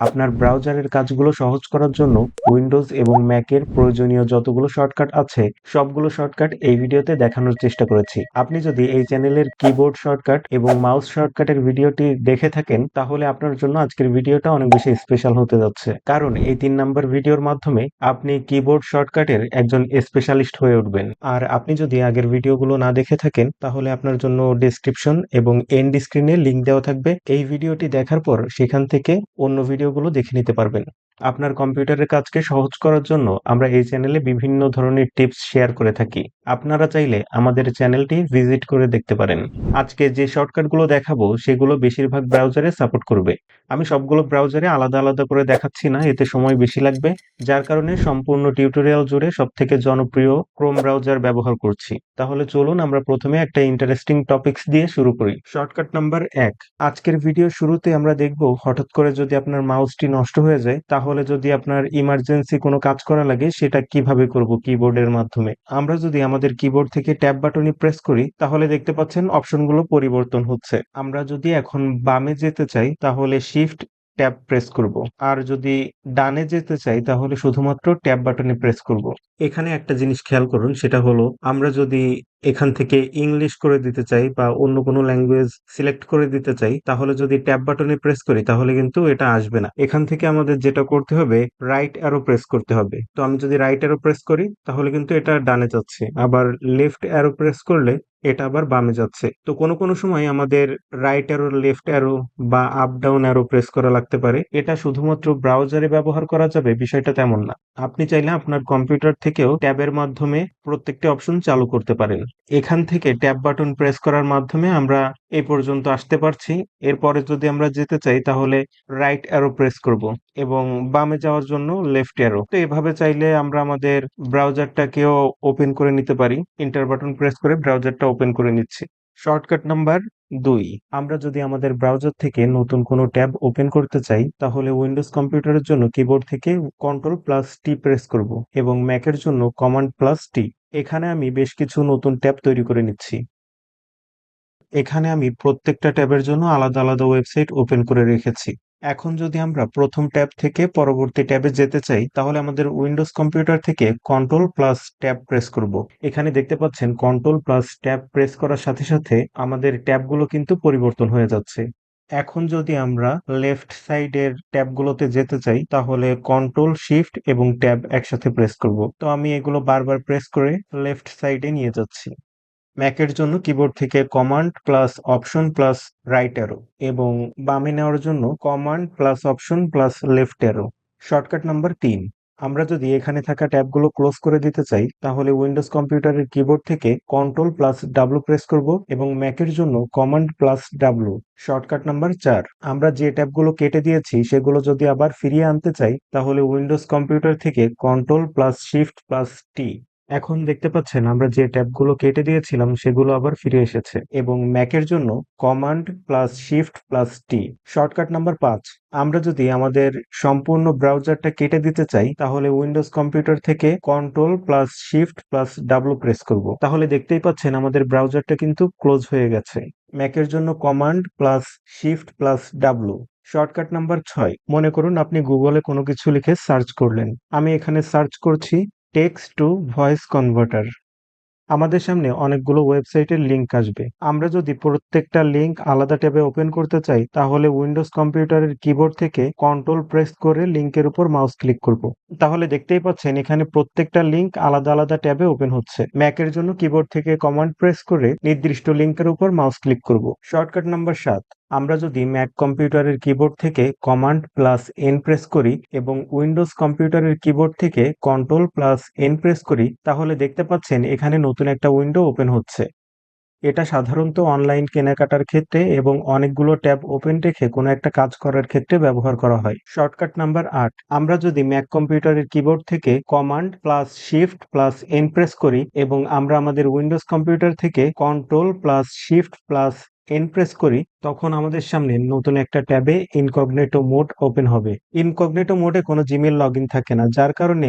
আপনার ব্রাউজারের কাজগুলো সহজ করার জন্য উইন্ডোজ এবং ম্যাকের প্রয়োজনীয় যতগুলো শর্টকাট আছে, সবগুলো শর্টকাট এই ভিডিওতে দেখানোর চেষ্টা করেছি। আপনি যদি এই চ্যানেলের কিবোর্ড শর্টকাট এবং মাউস শর্টকাটের ভিডিওটি দেখে থাকেন, তাহলে আপনার জন্য আজকের ভিডিওটা অনেক বেশি স্পেশাল হতে যাচ্ছে। কারণ এই তিন নাম্বার ভিডিওর মাধ্যমে আপনি কিবোর্ড শর্টকাটের একজন স্পেশালিস্ট হয়ে উঠবেন। আর আপনি যদি আগের ভিডিওগুলো না দেখে থাকেন, তাহলে আপনার জন্য ডেসক্রিপশন এবং এন্ড স্ক্রিনে লিঙ্ক দেওয়া থাকবে। এই ভিডিওটি দেখার পর সেখান থেকে অন্য ভিডিওগুলো দেখে নিতে পারবেন। আপনার কম্পিউটারের কাজকে সহজ করার জন্য আমরা এই চ্যানেলে বিভিন্ন ধরনের টিপস শেয়ার করে থাকি। আপনারা চাইলে আমাদের চ্যানেলটি ভিজিট করে দেখতে পারেন। আজকে যে শর্টকাটগুলো দেখাবো, সেগুলো বেশিরভাগ ব্রাউজারে সাপোর্ট করবে। আমি সবগুলো ব্রাউজারে আলাদা আলাদা করে দেখাচ্ছি না, এতে সময় বেশি লাগবে, যার কারণে সম্পূর্ণ টিউটোরিয়াল জুড়ে সবথেকে জনপ্রিয় ক্রোম ব্রাউজার ব্যবহার করছি। তাহলে চলুন আমরা প্রথমে একটা ইন্টারেস্টিং টপিকস দিয়ে শুরু করি। শর্টকাট নাম্বার এক। আজকের ভিডিও শুরুতে আমরা দেখব, হঠাৎ করে যদি আপনার মাউসটি নষ্ট হয়ে যায়, তাহলে যদি আপনার ইমার্জেন্সি কোনো কাজ করা লাগে, সেটা কীভাবে করব কিবোর্ডের মাধ্যমে? আমরা যদি আমাদের কিবোর্ড থেকে ট্যাব বাটনে প্রেস করি, তাহলে দেখতে পাচ্ছেন অপশনগুলো পরিবর্তন হচ্ছে। আমরা যদি এখন বামে যেতে চাই, তাহলে শিফট ট্যাব প্রেস করব। আর যদি ডানে যেতে চাই, তাহলে শুধুমাত্র ট্যাব বাটনে প্রেস করব। এখানে একটা জিনিস খেয়াল করুন, সেটা হলো আমরা যদি এখান থেকে ইংলিশ করে দিতে চাই বা অন্য কোনো ল্যাঙ্গুয়েজ সিলেক্ট করে দিতে চাই, তাহলে যদি ট্যাব বাটনে প্রেস করি, তাহলে কিন্তু এটা আসবে না। এখান থেকে আমাদের যেটা করতে হবে রাইট অ্যারো প্রেস করতে হবে। তো আমি যদি রাইট অ্যারো প্রেস করি, তাহলে কিন্তু এটা ডানে যাচ্ছে। আবার লেফট অ্যারো প্রেস করলে, এটা আবার বামে যাচ্ছে। তো কোনো কোনো সময় আমাদের রাইট অ্যারো লেফট অ্যারো বা আপ ডাউন অ্যারো প্রেস করা লাগতে পারে। এটা শুধুমাত্র ব্রাউজারে ব্যবহার করা যাবে, বিষয়টা তেমন না। আপনি চাইলে আপনার কম্পিউটার থেকেও ট্যাবের মাধ্যমে প্রত্যেকটি অপশন চালু করতে পারেন। এখান থেকে ট্যাব বাটন প্রেস করার মাধ্যমে আমরা এ পর্যন্ত আসতে পারছি। এরপরে যদি আমরা যেতে চাই, তাহলে রাইট অ্যারো প্রেস করব এবং বামে যাওয়ার জন্য লেফট অ্যারো। তো এভাবে চাইলে আমরা আমাদের ব্রাউজারটাকেও ওপেন করে নিতে পারি। ইন্টার বাটন প্রেস করে ব্রাউজারটা ওপেন করে নিচ্ছি। শর্টকাট নাম্বার দুই, আমরা যদি আমাদের ব্রাউজার থেকে নতুন কোনো ট্যাব ওপেন করতে চাই, তাহলে উইন্ডোজ কম্পিউটারের জন্য কিবোর্ড থেকে কন্ট্রোল প্লাস টি প্রেস করব এবং ম্যাকের জন্য কমান্ড প্লাস টি এখানে আমি বেশ কিছু নতুন ট্যাব তৈরি করে নিচ্ছি। এখানে আমি প্রত্যেকটা ট্যাবের জন্য আলাদা আলাদা ওয়েবসাইট ওপেন করে রেখেছি। এখন যদি আমরা প্রথম ট্যাব থেকে পরবর্তী ট্যাবে যেতে চাই, তাহলে আমাদের উইন্ডোজ কম্পিউটার থেকে কন্ট্রোল প্লাস ট্যাব প্রেস করব। এখানে দেখতে পাচ্ছেন কন্ট্রোল প্লাস ট্যাব প্রেস করার সাথে সাথে আমাদের ট্যাবগুলো কিন্তু পরিবর্তন হয়ে যাচ্ছে। এখন যদি আমরা লেফট সাইডের ট্যাবগুলোতে যেতে চাই, তাহলে কন্ট্রোল শিফট এবং ট্যাব একসাথে প্রেস করব। তো আমি এগুলো বারবার প্রেস করে লেফট সাইডে নিয়ে যাচ্ছি। ম্যাকের জন্য কিবোর্ড থেকে command plus option plus right arrow এবং বামে নেওয়ার জন্য command plus option plus left arrow shortcut number তিন। আমরা যদি এখানে থাকা ট্যাবগুলো ক্লোজ করে দিতে চাই, তাহলে উইন্ডোজ কম্পিউটারের কিবোর্ড থেকে কন্ট্রোল প্লাস ডাব্লু প্রেস করব এবং ম্যাকের জন্য command plus W shortcut number চার। আমরা যে ট্যাবগুলো কেটে দিয়েছি, সেগুলো যদি আবার ফিরিয়ে আনতে চাই, তাহলে উইন্ডোজ কম্পিউটার থেকে control plus shift plus T এখন দেখতে পাচ্ছেন আমরা যে ট্যাবগুলো কেটে দিয়েছিলাম, সেগুলো আবার ফিরে এসেছে। এবং ম্যাকের জন্য command plus shift plus T shortcut number পাঁচ। আমরা যদি আমাদের সম্পূর্ণ ব্রাউজারটা কেটে দিতে চাই, তাহলে উইন্ডোজ কম্পিউটার থেকে control plus shift plus W press করব। তাহলে দেখতেই পাচ্ছেন আমাদের ব্রাউজারটা কিন্তু ক্লোজ হয়ে গেছে। ম্যাকের জন্য command plus shift plus W shortcut number ছয়। মনে করুন আপনি গুগলে কোনো কিছু লিখে সার্চ করলেন। আমি এখানে সার্চ করছি। টেক্সট টু ভয়েস কনভার্টার আমাদের সামনে অনেকগুলো ওয়েবসাইটের লিঙ্ক আসবে। আমরা যদি প্রত্যেকটা লিঙ্ক আলাদা ট্যাবে ওপেন করতে চাই, তাহলে উইন্ডোজ কম্পিউটারের কিবোর্ড থেকে কন্ট্রোল প্রেস করে লিংকের উপর মাউস ক্লিক করব। তাহলে দেখতেই পাচ্ছেন, এখানে প্রত্যেকটা লিঙ্ক আলাদা আলাদা ট্যাবে ওপেন হচ্ছে। ম্যাকের জন্য কিবোর্ড থেকে কমান্ড প্রেস করে নির্দিষ্ট লিংকের উপর মাউস ক্লিক করব। শর্টকাট নাম্বার সাত। আমরা যদি ম্যাক কম্পিউটারের কিবোর্ড থেকে কমান্ড প্লাস এন প্রেস করি এবং উইন্ডোজ কম্পিউটারের কিবোর্ড থেকে কন্ট্রোল প্লাস এন প্রেস করি, তাহলে দেখতে পাচ্ছেন এখানে নতুন একটা উইন্ডো ওপেন হচ্ছে। এটা সাধারণত অনলাইন কেনাকাটার ক্ষেত্রে এবং অনেকগুলো ট্যাব ওপেন রেখে কোনো একটা কাজ করার ক্ষেত্রে ব্যবহার করা হয়। শর্টকাট নাম্বার আট। আমরা যদি ম্যাক কম্পিউটারের কিবোর্ড থেকে command plus shift plus N press করি এবং আমরা আমাদের উইন্ডোজ কম্পিউটার থেকে control plus shift plus N press করি, তখন আমাদের সামনে নতুন একটা ট্যাবে ইনকগনেটো মোড ওপেন হবে। ইনকগনেটো মোডে কোনো জিমেল লগ থাকে না, যার কারণে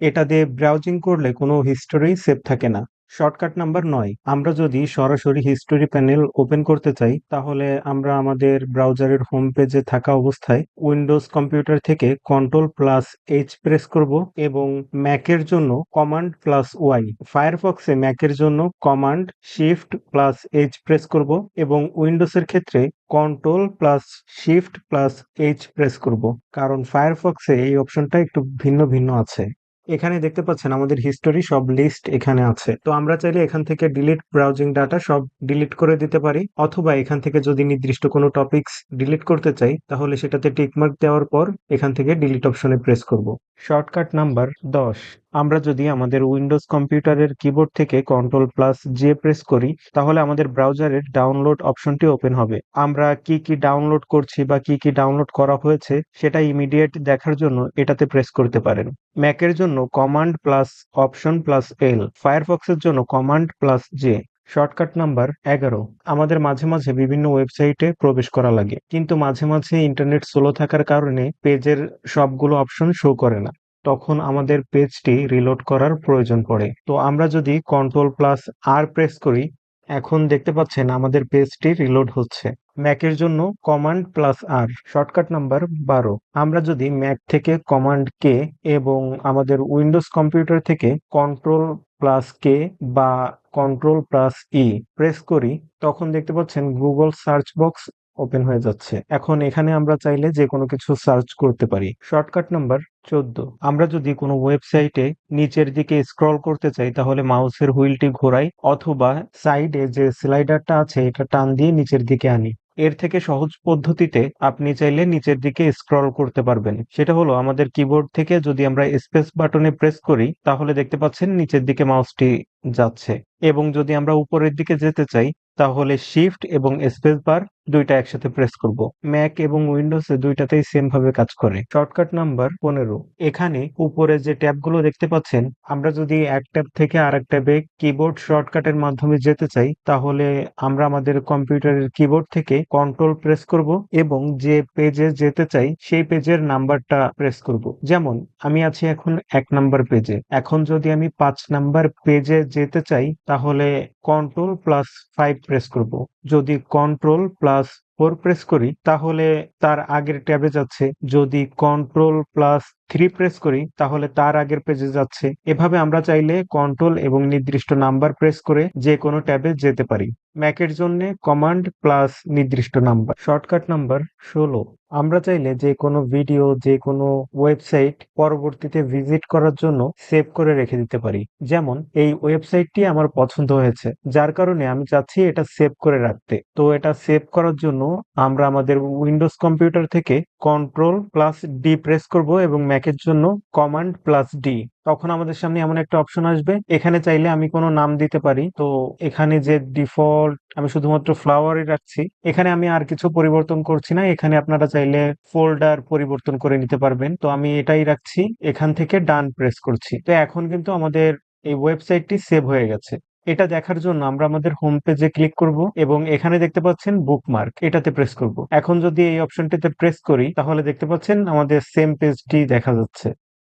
এটা দিয়ে ব্রাউজিং করলে কোনো হিস্টোরি সেভ থাকে না। শর্টকাট নাম্বার নয়। আমরা যদি সরাসরি হিস্টোরি প্যানেল ওপেন করতে চাই, তাহলে আমরা আমাদের ব্রাউজারের হোম পেজে থাকা অবস্থায় উইন্ডোজ কম্পিউটার থেকে কন্ট্রোল প্লাস এইচ প্রেস করব এবং ম্যাকের জন্য কমান্ড প্লাস ওয়াই ফায়ারফক্সে ম্যাকের জন্য command shift plus H press করব এবং উইন্ডোজের ক্ষেত্রে control plus shift plus H press করব। কারণ ফায়ারফক্সে এই অপশনটা একটু ভিন্ন ভিন্ন আছে। এখানে দেখতে পাচ্ছেন আমাদের হিস্টোরি সব লিস্ট এখানে আছে। তো আমরা চাইলে এখান থেকে ডিলিট ব্রাউজিং ডাটা সব ডিলিট করে দিতে পারি, অথবা এখান থেকে যদি নির্দিষ্ট কোনো টপিকস ডিলিট করতে চাই, তাহলে সেটাতে টিকমার্ক দেওয়ার পর এখান থেকে ডিলিট অপশনে প্রেস করব। শর্টকাট নাম্বার দশ। আমরা যদি আমাদের উইন্ডোজ কম্পিউটারের কিবোর্ড থেকে কন্ট্রোল প্লাস জে প্রেস করি, তাহলে আমাদের ব্রাউজারের ডাউনলোড অপশনটি ওপেন হবে। আমরা কি কি ডাউনলোড করছি বা কি কি ডাউনলোড করা হয়েছে, সেটা ইমিডিয়েট দেখার জন্য এটাতে প্রেস করতে পারেন। ম্যাকের জন্য command plus option plus L ফায়ারফক্সের জন্য command plus J shortcut number এগারো। আমাদের মাঝে মাঝে বিভিন্ন ওয়েবসাইটে প্রবেশ করা লাগে, কিন্তু মাঝে মাঝে ইন্টারনেট স্লো থাকার কারণে পেজের সবগুলো অপশন শো করে না। তখন আমাদের পেজটি রিলোড করার প্রয়োজন পড়ে। তো আমরা যদি কন্ট্রোল প্লাস আর প্রেস করি, এখন দেখতে পাচ্ছেন আমাদের পেজটি রিলোড হচ্ছে। ম্যাকের জন্য command plus R shortcut number বারো। আমরা যদি ম্যাক থেকে কমান্ড কে এবং আমাদের উইন্ডোজ কম্পিউটার থেকে কন্ট্রোল প্লাস কে বা কন্ট্রোল প্লাস ই প্রেস করি, তখন দেখতে পাচ্ছেন গুগল সার্চ বক্স ওপেন হয়ে যাচ্ছে। এখন এখানে আমরা চাইলে যে কোনো কিছু সার্চ করতে পারি। শর্টকাট নাম্বার চোদ্দ। আমরা যদি কোনো ওয়েবসাইটে নিচের দিকে স্ক্রল করতে চাই, তাহলে মাউসের হুইলটি ঘোরাই অথবা সাইডে যে স্লাইডারটা আছে, এটা টান দিয়ে নিচের দিকে আনি। এর থেকে সহজ পদ্ধতিতে আপনি চাইলে নিচের দিকে স্ক্রল করতে পারবেন। সেটা হলো আমাদের কিবোর্ড থেকে যদি আমরা স্পেস বাটনে প্রেস করি, তাহলে দেখতে পাচ্ছেন নিচের দিকে মাউসটি যাচ্ছে। এবং যদি আমরা উপরের দিকে যেতে চাই, তাহলে শিফট এবং স্পেস বার দুইটা একসাথে প্রেস করব। ম্যাক এবং উইন্ডোজে দুইটাতেই সেম ভাবে কাজ করে। শর্টকাট নাম্বার পনেরো। এখানে উপরে যে ট্যাবগুলো দেখতে পাচ্ছেন, আমরা যদি এক ট্যাব থেকে আরেক ট্যাবে কিবোর্ড শর্টকাটের মাধ্যমে যেতে চাই, তাহলে আমরা আমাদের কম্পিউটারের কিবোর্ড থেকে কন্ট্রোল প্রেস করব এবং যে পেজে যেতে চাই, সেই পেজের নাম্বারটা প্রেস করব। যেমন, আমি আছি এখন এক নাম্বার পেজে এখন যদি আমি পাঁচ নাম্বার পেজে যেতে চাই, তাহলে কন্ট্রোল প্লাস ফাইভ প্রেস করব। যদি কন্ট্রোল প্লাস ます。ফোর প্রেস করি, তাহলে তার আগের ট্যাবে যাচ্ছে। যদি কন্ট্রোল প্লাস থ্রি প্রেস করি, তাহলে তার আগের পেজে যাচ্ছে। এভাবে আমরা চাইলে কন্ট্রোল এবং নির্দিষ্ট নাম্বার প্রেস করে যে কোনো ট্যাবে যেতে পারি। ম্যাকের জন্য কমান্ড প্লাস নির্দিষ্ট নাম্বার শর্টকাট নাম্বার ষোলো। আমরা চাইলে যে কোনো ভিডিও যে কোনো ওয়েবসাইট পরবর্তীতে ভিজিট করার জন্য সেভ করে রেখে দিতে পারি। যেমন, এই ওয়েবসাইটটি আমার পছন্দ হয়েছে। যার কারণে আমি চাচ্ছি এটা সেভ করে রাখতে। তো এটা সেভ করার জন্য আমরা আমাদের উইন্ডোজ কম্পিউটার থেকে কন্ট্রোল প্লাস ডি প্রেস করব এবং ম্যাকের জন্য কমান্ড প্লাস ডি তখন আমাদের সামনে এমন একটা অপশন আসবে। এখানে চাইলে আমি কোনো নাম দিতে পারি। তো এখানে যে ডিফল্ট আমি শুধুমাত্র ফ্লাওয়ারই রাখছি। এখানে আমি আর কিছু পরিবর্তন করছি না। এখানে আপনারা চাইলে ফোল্ডার পরিবর্তন করে নিতে পারবেন। তো আমি এটাই রাখছি। এখান থেকে ডান প্রেস করছি। তো এখন কিন্তু আমাদের এই ওয়েবসাইটটি সেভ হয়ে গেছে। এটা দেখার জন্য আমরা আমাদের হোম পেজে ক্লিক করব এবং এখানে দেখতে পাচ্ছেন বুকমার্ক এটাতে প্রেস করব। এখন যদি এই অপশনটিতে প্রেস করি, তাহলে দেখতে পাচ্ছেন আমাদের সেম পেজটি দেখা যাচ্ছে।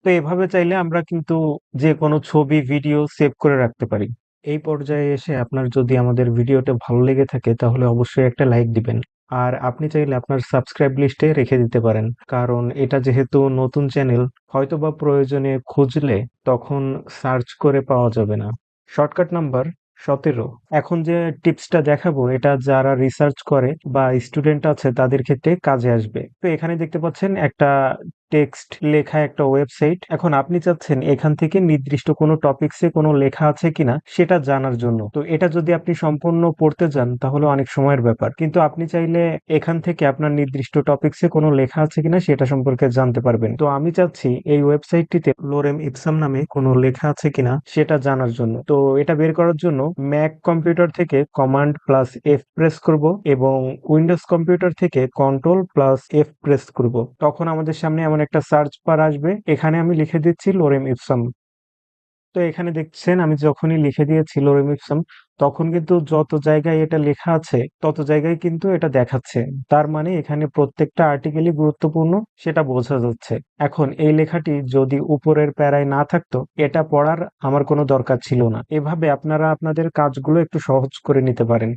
তো এভাবে চাইলে আমরা কিন্তু যে কোনো ছবি ভিডিও সেভ করে রাখতে পারি। এই পর্যায়ে এসে আপনার যদি আমাদের ভিডিওটা ভালো লেগে থাকে, তাহলে অবশ্যই একটা লাইক দিবেন। আর আপনি চাইলে আপনার সাবস্ক্রাইব লিস্টে রেখে দিতে পারেন। কারণ এটা যেহেতু নতুন চ্যানেল হয়তোবা প্রয়োজনে খুঁজলে তখন সার্চ করে পাওয়া যাবে না। শর্টকাট নাম্বার সতেরো। এখন যে টিপসটা দেখাবো, এটা যারা রিসার্চ করে বা স্টুডেন্ট আছে, তাদের ক্ষেত্রে কাজে আসবে। তো এখানে দেখতে পাচ্ছেন একটা টেক্সট লেখা একটা ওয়েবসাইট। এখন আপনি চাচ্ছেন এখান থেকে নির্দিষ্ট কোনো টপিকসে কোনো লেখা আছে কিনা সেটা জানার জন্য। তো এটা যদি আপনি সম্পূর্ণ পড়তে যান তাহলে অনেক সময়ের ব্যাপার। কিন্তু আপনি চাইলে এখান থেকে আপনার নির্দিষ্ট টপিকসে কোনো লেখা আছে কিনা সেটা সম্পর্কে জানতে পারবেন। তো আমি চাচ্ছি এই ওয়েবসাইটটিতে লোরেম ইপসাম নামে কোনো লেখা আছে কিনা সেটা জানার জন্য। তো এটা বের করার জন্য ম্যাক কম্পিউটার থেকে কমান্ড প্লাস এফ প্রেস করব এবং উইন্ডোজ কম্পিউটার থেকে কন্ট্রোল প্লাস এফ প্রেস করব। তখন আমাদের সামনে এমন একটা সার্চ বার আসবে, এখানে আমি লিখে দিচ্ছি লোরেম ইপসাম তো এখানে দেখছেন, আমি যখনই লিখে দিয়েছি লোরেম ইপসাম তখন কিন্তু যত জায়গায় এটা লেখা আছে, তত জায়গায় কিন্তু এটা দেখাচ্ছে। তার মানে এখানে প্রত্যেকটা আর্টিকেলই গুরুত্বপূর্ণ, সেটা বোঝা যাচ্ছে। এখন এই লেখাটি যদি উপরের প্যারায় না থাকতো, এটা পড়ার আমার কোনো দরকার ছিল না। এভাবে আপনারা আপনাদের কাজগুলো একটু সহজ করে নিতে পারেন।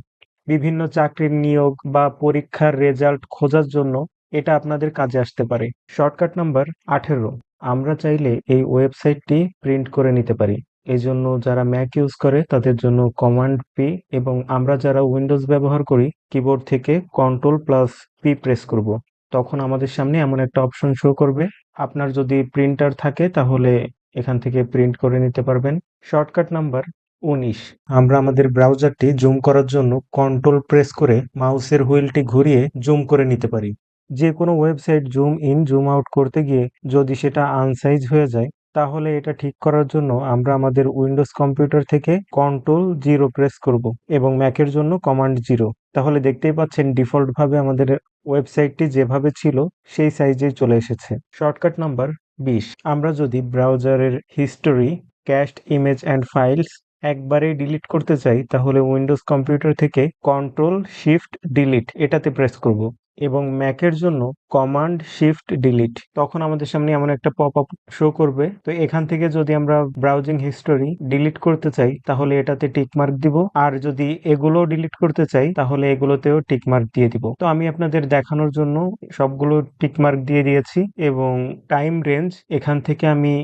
বিভিন্ন চাকরির নিয়োগ বা পরীক্ষার রেজাল্ট খোঁজার জন্য এটা আপনাদের কাজে আসতে পারে। শর্টকাট নাম্বার আঠেরো। আমরা চাইলে এই ওয়েবসাইটটি প্রিন্ট করে নিতে পারি। এই জন্য যারা ম্যাক ইউজ করে তাদের জন্য কমান্ড পি এবং আমরা যারা উইন্ডোজ ব্যবহার করি, কিবোর্ড থেকে কন্ট্রোল প্লাস পি প্রেস করব। তখন আমাদের সামনে এমন একটা অপশন শো করবে। আপনার যদি প্রিন্টার থাকে তাহলে এখান থেকে প্রিন্ট করে নিতে পারবেন। শর্টকাট নাম্বার উনিশ। আমরা আমাদের ব্রাউজারটি জুম করার জন্য কন্ট্রোল প্রেস করে মাউসের হুইলটি ঘুরিয়ে জুম করে নিতে পারি। যে কোনো website zoom in, zoom out করতে গিয়ে যদি সেটা আনসাইজ হয়ে যায়, তাহলে এটা ঠিক করার জন্য আমরা আমাদের উইন্ডোজ কম্পিউটার থেকে কন্ট্রোল জিরো প্রেস করব এবং ম্যাকের জন্য কমান্ড জিরো। তাহলে দেখতেই পাচ্ছেন ডিফল্ট ভাবে আমাদের ওয়েবসাইটটি যেভাবে ছিল, সেই সাইজেই চলে এসেছে। শর্টকাট নাম্বার বিশ। আমরা যদি ব্রাউজারের history, cached image and files একবারেই ডিলিট করতে চাই, তাহলে উইন্ডোজ কম্পিউটার থেকে কন্ট্রোল শিফট ডিলিট এটাতে প্রেস করব। এবং ম্যাকের জন্য কমান্ড শিফট ডিলিট তখন আমাদের সামনে এমন একটা পপ আপ শো করবে। তো এখান থেকে যদি আমরা ব্রাউজিং হিস্টোরি ডিলিট করতে চাই, তাহলে এটাতে টিক মার্ক দিব। আর যদি এগুলো ডিলিট করতে চাই, তাহলে এগুলোতেও টিক মার্ক দিয়ে দিব। তো আমি আপনাদের দেখানোর জন্য সবগুলো টিক মার্ক দিয়ে দিয়েছি এবং টাইম রেঞ্জ এখান থেকে আমি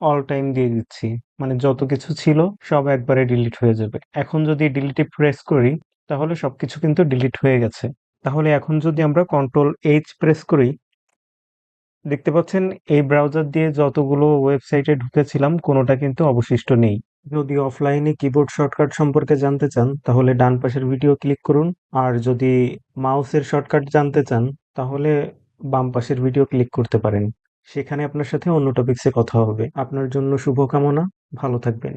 অল টাইম দিয়ে দিচ্ছি। মানে যত কিছু ছিল, সব একবারে ডিলিট হয়ে যাবে। এখন যদি ডিলিটে প্রেস করি, তাহলে সবকিছু কিন্তু ডিলিট হয়ে গেছে। তাহলে এখন যদি আমরা কন্ট্রোল এইচ প্রেস করি, দেখতে পাচ্ছেন এই ব্রাউজার দিয়ে যতগুলো ওয়েবসাইটে ঢুকেছিলাম, কোনোটা কিন্তু অবশিষ্ট নেই। যদি অফলাইনে কিবোর্ড শর্টকাট সম্পর্কে জানতে চান, তাহলে ডান পাশের ভিডিও ক্লিক করুন। আর যদি মাউসের শর্টকাট জানতে চান, তাহলে বাম পাশের ভিডিও ক্লিক করতে পারেন। সেখানে আপনার সাথে অন্য টপিক্সে কথা হবে। আপনার জন্য শুভকামনা। ভালো থাকবেন।